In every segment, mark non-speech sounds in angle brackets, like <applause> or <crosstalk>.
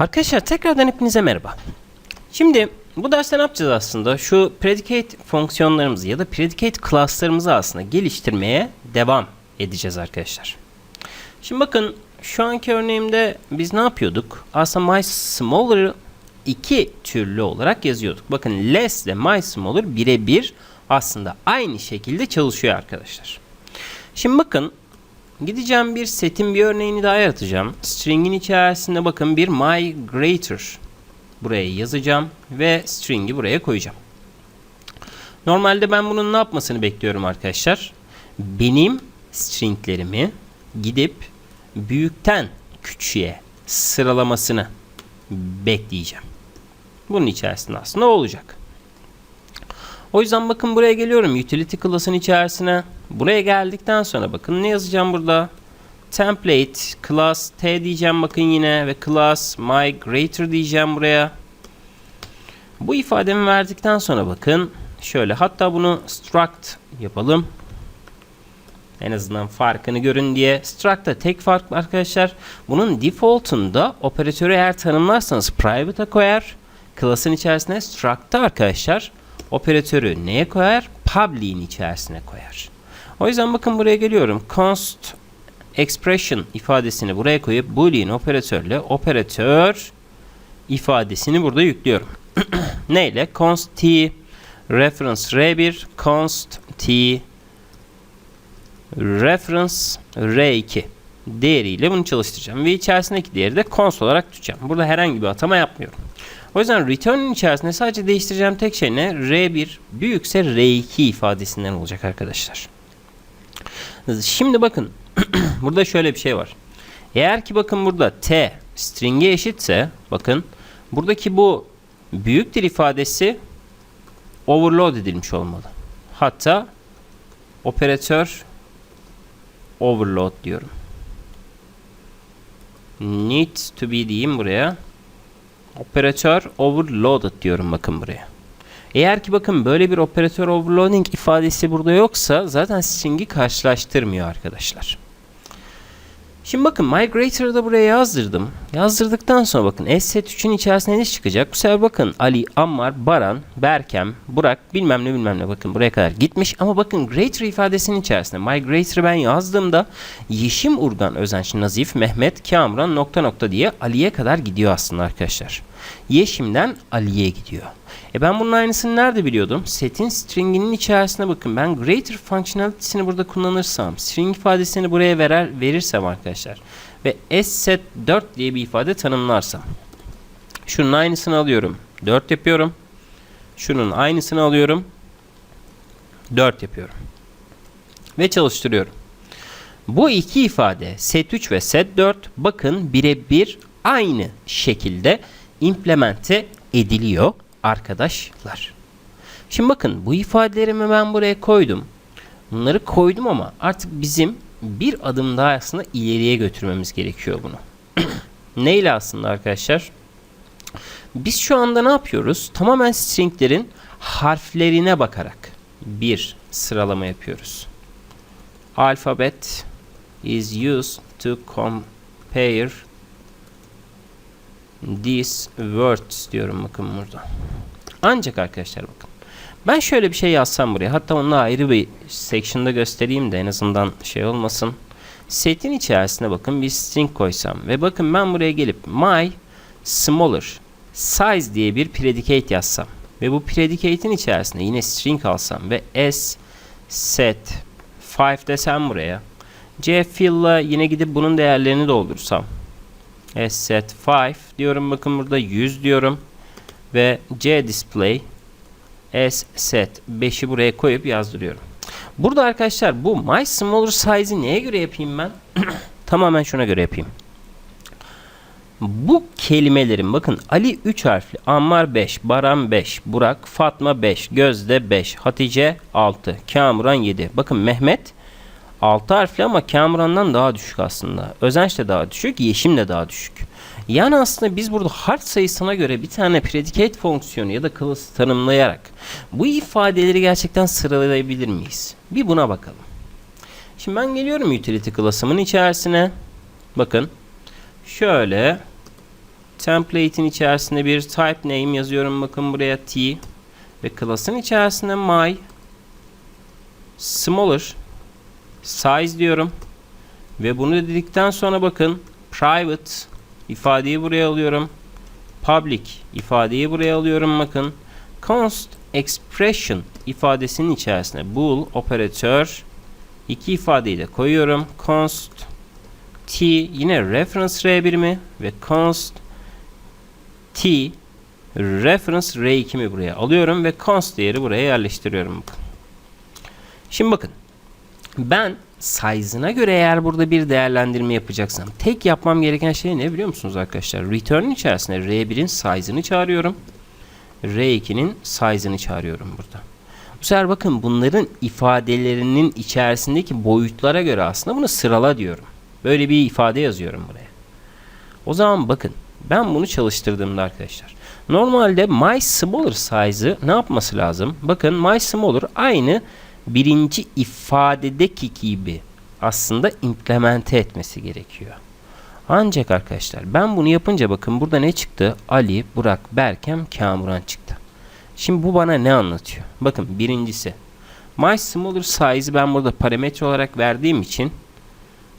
Arkadaşlar tekrardan hepinize merhaba. Şimdi bu derste ne yapacağız aslında? Şu predicate fonksiyonlarımızı ya da predicate class'larımızı aslında geliştirmeye devam edeceğiz arkadaşlar. Şimdi bakın şu anki örneğimde biz ne yapıyorduk? Aslında my smaller'ı iki türlü olarak yazıyorduk. Bakın less ile my smaller birebir aslında aynı şekilde çalışıyor arkadaşlar. Şimdi bakın Gideceğim bir setin bir örneğini daha yaratacağım. String'in içerisinde bakın bir migrator buraya yazacağım ve string'i buraya koyacağım. Normalde ben bunun ne yapmasını bekliyorum arkadaşlar? Benim stringlerimi gidip büyükten küçüğe sıralamasını bekleyeceğim. Bunun içerisinde aslında olacak. O yüzden bakın buraya geliyorum utility class'ın içerisine. Buraya geldikten sonra bakın ne yazacağım burada? Template class t diyeceğim bakın yine ve class migrator diyeceğim buraya. Bu ifademi verdikten sonra bakın şöyle hatta bunu struct yapalım. En azından farkını görün diye. Struct'ta tek fark arkadaşlar. Bunun default'unda operatörü eğer tanımlarsanız private'a koyar. Class'ın içerisine struct'ta arkadaşlar operatörü neye koyar? Public'in içerisine koyar. O yüzden bakın buraya geliyorum. Const expression ifadesini buraya koyup boolean operatörle operatör ifadesini burada yüklüyorum. <clears throat> Neyle? const t reference r1 const t reference r2 değeriyle bunu çalıştıracağım ve içerisindeki değeri de const olarak tutacağım. Burada herhangi bir atama yapmıyorum. O yüzden return'ün içerisinde sadece değiştireceğim tek şey ne? R1 büyükse R2 ifadesinden olacak arkadaşlar. Şimdi bakın <clears throat> burada şöyle bir şey var. Eğer ki bakın burada t string'e eşitse bakın buradaki bu büyüktür ifadesi overload edilmiş olmalı. Hatta operatör overload diyorum. Need to be diyeyim buraya. Operatör overloaded diyorum bakın buraya. Eğer ki bakın böyle bir operatör overloading ifadesi burada yoksa zaten string'i karşılaştırmıyor arkadaşlar. Şimdi bakın migrator'ı da buraya yazdırdım. Yazdırdıktan sonra bakın S3'ün içerisinde ne çıkacak? Bu sefer bakın Ali, Ammar, Baran, Berkem, Burak bilmem ne bilmem ne bakın buraya kadar gitmiş. Ama bakın greater ifadesinin içerisinde migrator'ı ben yazdığımda Yeşim, Urgan, Özenç, Nazif, Mehmet, Kamran nokta nokta diye Ali'ye kadar gidiyor aslında arkadaşlar. Yeşim'den Ali'ye gidiyor. E ben bunun aynısını nerede biliyordum? Set'in string'inin içerisine bakın. Ben greater functionality'sini burada kullanırsam, string ifadesini buraya verer, verirsem arkadaşlar ve set 4 diye bir ifade tanımlarsam şunun aynısını alıyorum. 4 yapıyorum. Şunun aynısını alıyorum. 4 yapıyorum. Ve çalıştırıyorum. Bu iki ifade set 3 ve set 4 bakın birebir aynı şekilde implemente ediliyor arkadaşlar. Şimdi bakın bu ifadelerimi ben buraya koydum. Bunları koydum ama artık bizim bir adım daha aslında ileriye götürmemiz gerekiyor bunu. <clears throat> Neyle aslında arkadaşlar? Biz şu anda ne yapıyoruz? Tamamen stringlerin harflerine bakarak bir sıralama yapıyoruz. Alphabet is used to compare these words diyorum bakın burada. Ancak arkadaşlar bakın. Ben şöyle bir şey yazsam buraya. Hatta onu ayrı bir section'da göstereyim de en azından şey olmasın. Setin içerisine bakın bir string koysam ve bakın ben buraya gelip my smaller size diye bir predicate yazsam ve bu predicate'in içerisinde yine string alsam ve s set 5 desem buraya c fill'la yine gidip bunun değerlerini doldursam s set 5 diyorum bakın burada 100 diyorum ve c display s set 5'i buraya koyup yazdırıyorum. Burada arkadaşlar bu my smaller size'i neye göre yapayım ben? <clears throat> Tamamen şuna göre yapayım. Bu kelimelerin bakın Ali 3 harfli, Ammar 5, Baran 5, Burak, Fatma 5, Gözde 5, Hatice 6, Kamuran 7. Bakın Mehmet 6 harfli ama Kamuran'dan daha düşük aslında. Özenç de daha düşük, Yeşim de daha düşük. Yani aslında biz burada harf sayısına göre bir tane predicate fonksiyonu ya da class'ı tanımlayarak bu ifadeleri gerçekten sıralayabilir miyiz? Bir buna bakalım. Şimdi ben geliyorum utility class'ımın içerisine. Bakın. Şöyle template'in içerisinde bir type name yazıyorum. Bakın buraya t ve class'ın içerisinde my smaller size diyorum. Ve bunu dedikten sonra bakın private ifadeyi buraya alıyorum. Public ifadeyi buraya alıyorum bakın. Const expression ifadesinin içerisine bool operatör iki ifadeyi de koyuyorum. Const t yine reference r1 mi ve const t reference r2 mi buraya alıyorum ve const değeri buraya yerleştiriyorum. Şimdi bakın ben size'ına göre eğer burada bir değerlendirme yapacaksam tek yapmam gereken şey ne biliyor musunuz arkadaşlar? Return içerisinde R1'in size'ını çağırıyorum. R2'nin size'ını çağırıyorum burada. Bu sefer bakın bunların ifadelerinin içerisindeki boyutlara göre aslında bunu sırala diyorum. Böyle bir ifade yazıyorum buraya. O zaman bakın ben bunu çalıştırdığımda arkadaşlar. Normalde my smaller size'ı ne yapması lazım? Bakın my smaller aynı birinci ifadedeki gibi aslında implemente etmesi gerekiyor. Ancak arkadaşlar ben bunu yapınca bakın burada ne çıktı? Ali, Burak, Berkem, Kamuran çıktı. Şimdi bu bana ne anlatıyor? Bakın birincisi my smaller size ben burada parametre olarak verdiğim için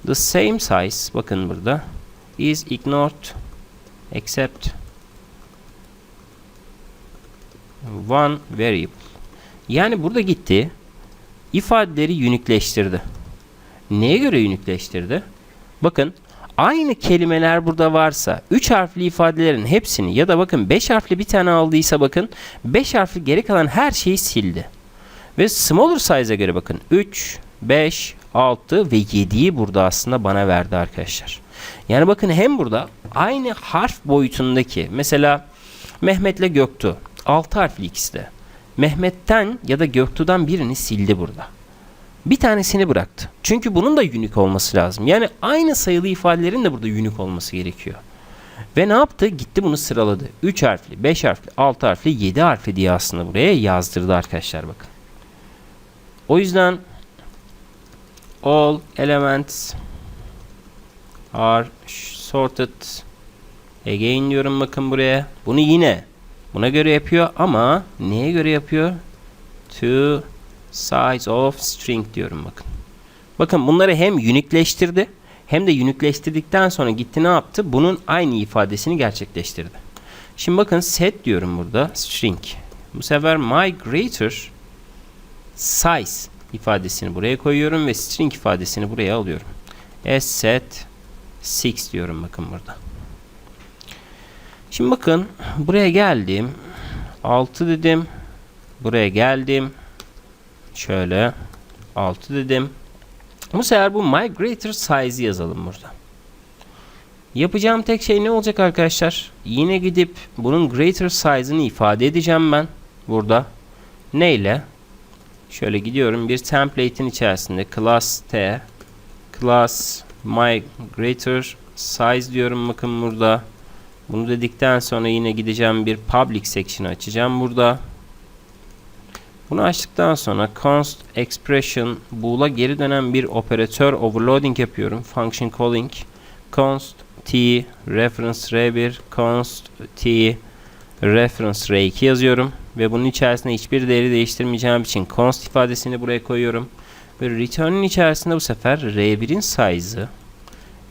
the same size bakın burada is ignored except one variable. Yani burada gitti ifadeleri unikleştirdi. Neye göre unikleştirdi? Bakın aynı kelimeler burada varsa 3 harfli ifadelerin hepsini ya da bakın 5 harfli bir tane aldıysa bakın 5 harfli geri kalan her şeyi sildi. Ve smaller size'a göre bakın 3, 5, 6 ve 7'yi burada aslında bana verdi arkadaşlar. Yani bakın hem burada aynı harf boyutundaki mesela Mehmet'le Göktuğ 6 harfli ikisi de. Mehmet'ten ya da Göktuğ'dan birini sildi burada. Bir tanesini bıraktı. Çünkü bunun da unique olması lazım. Yani aynı sayılı ifadelerin de burada unique olması gerekiyor. Ve ne yaptı? Gitti bunu sıraladı. 3 harfli, 5 harfli, 6 harfli, 7 harfli diye aslında buraya yazdırdı arkadaşlar bakın. O yüzden all elements are sorted again diyorum bakın buraya. Bunu yine buna göre yapıyor ama neye göre yapıyor? To size of string diyorum bakın. Bakın bunları hem unikleştirdi hem de unikleştirdikten sonra gitti ne yaptı? Bunun aynı ifadesini gerçekleştirdi. Şimdi bakın set diyorum burada string. Bu sefer my greater size ifadesini buraya koyuyorum ve string ifadesini buraya alıyorum. S set 6 diyorum bakın burada. Şimdi bakın buraya geldim. 6 dedim. Buraya geldim. Şöyle 6 dedim. Bu sefer bu my greater size'ı yazalım burada. Yapacağım tek şey ne olacak arkadaşlar? Yine gidip bunun greater size'ını ifade edeceğim ben burada. Neyle? Şöyle gidiyorum bir template'in içerisinde class t class my greater size diyorum bakın burada. Bunu dedikten sonra yine gideceğim bir public section açacağım burada. Bunu açtıktan sonra const expression bool'a geri dönen bir operatör overloading yapıyorum. Function calling const t reference r1 const t reference r2 yazıyorum ve bunun içerisinde hiçbir değeri değiştirmeyeceğim için const ifadesini buraya koyuyorum. Ve return'in içerisinde bu sefer r1'in size'ı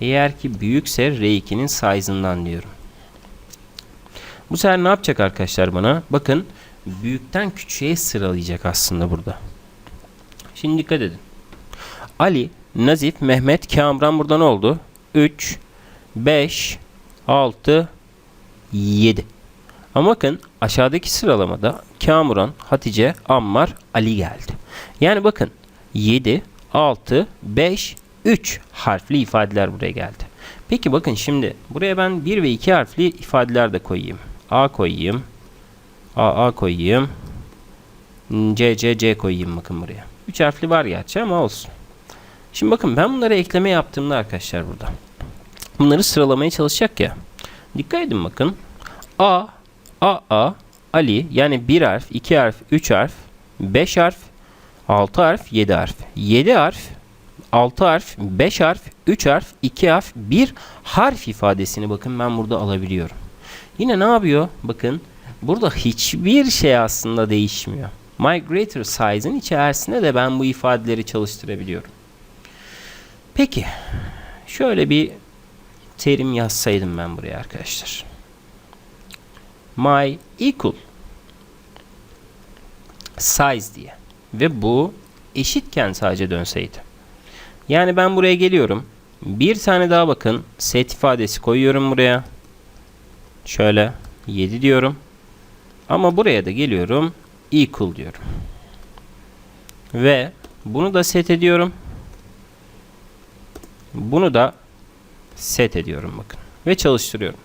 eğer ki büyükse r2'nin size'ından diyorum. Bu sefer ne yapacak arkadaşlar bana? Bakın büyükten küçüğe sıralayacak aslında burada. Şimdi dikkat edin. Ali, Nazif, Mehmet, Kamran burada ne oldu? 3, 5, 6, 7. Ama bakın aşağıdaki sıralamada Kamuran, Hatice, Ammar, Ali geldi. Yani bakın 7, 6, 5, 3 harfli ifadeler buraya geldi. Peki bakın şimdi buraya ben 1 ve 2 harfli ifadeler de koyayım. A koyayım. A A koyayım. C C C koyayım bakın buraya. 3 harfli var gerçi ama olsun. Şimdi bakın ben bunları ekleme yaptığımda arkadaşlar burada. Bunları sıralamaya çalışacak ya. Dikkat edin bakın. A A A Ali yani 1 harf, 2 harf, 3 harf, 5 harf, 6 harf, 7 harf. 7 harf, 6 harf, 5 harf, 3 harf, 2 harf, 1 harf ifadesini bakın ben burada alabiliyorum. Yine ne yapıyor? Bakın burada hiçbir şey aslında değişmiyor. Migrator size'ın içerisinde de ben bu ifadeleri çalıştırabiliyorum. Peki şöyle bir terim yazsaydım ben buraya arkadaşlar. My equal size diye. Ve bu eşitken sadece dönseydi. Yani ben buraya geliyorum. Bir tane daha bakın. Set ifadesi koyuyorum buraya. Şöyle 7 diyorum. Ama buraya da geliyorum. Equal diyorum. Ve bunu da set ediyorum. Bunu da set ediyorum bakın. Ve çalıştırıyorum.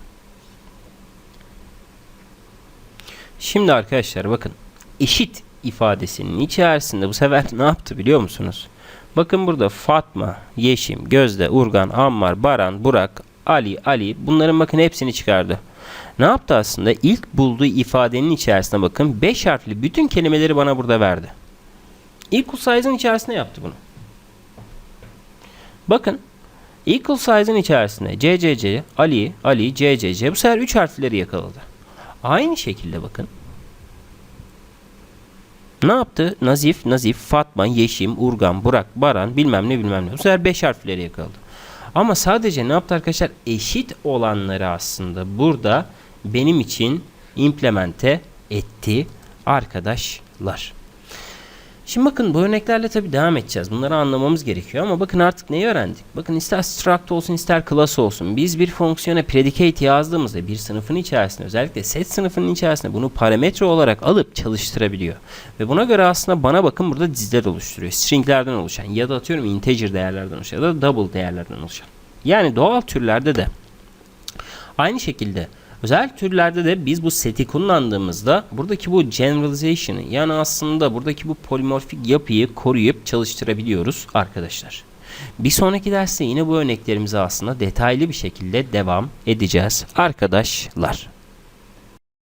Şimdi arkadaşlar bakın. Eşit ifadesinin içerisinde bu sefer ne yaptı biliyor musunuz? Bakın burada Fatma, Yeşim, Gözde, Urgan, Ammar, Baran, Burak, Ali, Ali bunların bakın hepsini çıkardı. Ne yaptı aslında? İlk bulduğu ifadenin içerisine bakın 5 harfli bütün kelimeleri bana burada verdi. Equal size'ın içerisine yaptı bunu. Bakın equal size'ın içerisinde CCC, Ali, Ali, CCC bu sefer 3 harfleri yakaladı. Aynı şekilde bakın. Ne yaptı? Nazif, Nazif, Fatma, Yeşim, Urgan, Burak, Baran bilmem ne bilmem ne. Bu sefer 5 harfleri yakaladı. Ama sadece ne yaptı arkadaşlar? Eşit olanları aslında burada benim için implemente etti arkadaşlar. Şimdi bakın bu örneklerle tabii devam edeceğiz. Bunları anlamamız gerekiyor ama bakın artık neyi öğrendik? Bakın ister struct olsun ister class olsun. Biz bir fonksiyona predicate yazdığımızda bir sınıfın içerisinde özellikle set sınıfının içerisinde bunu parametre olarak alıp çalıştırabiliyor. Ve buna göre aslında bana bakın burada diziler oluşturuyor. Stringlerden oluşan ya da atıyorum integer değerlerden oluşan ya da double değerlerden oluşan. Yani doğal türlerde de aynı şekilde Özel türlerde de biz bu seti kullandığımızda buradaki bu generalization'ı yani aslında buradaki bu polimorfik yapıyı koruyup çalıştırabiliyoruz arkadaşlar. Bir sonraki derste yine bu örneklerimize aslında detaylı bir şekilde devam edeceğiz arkadaşlar.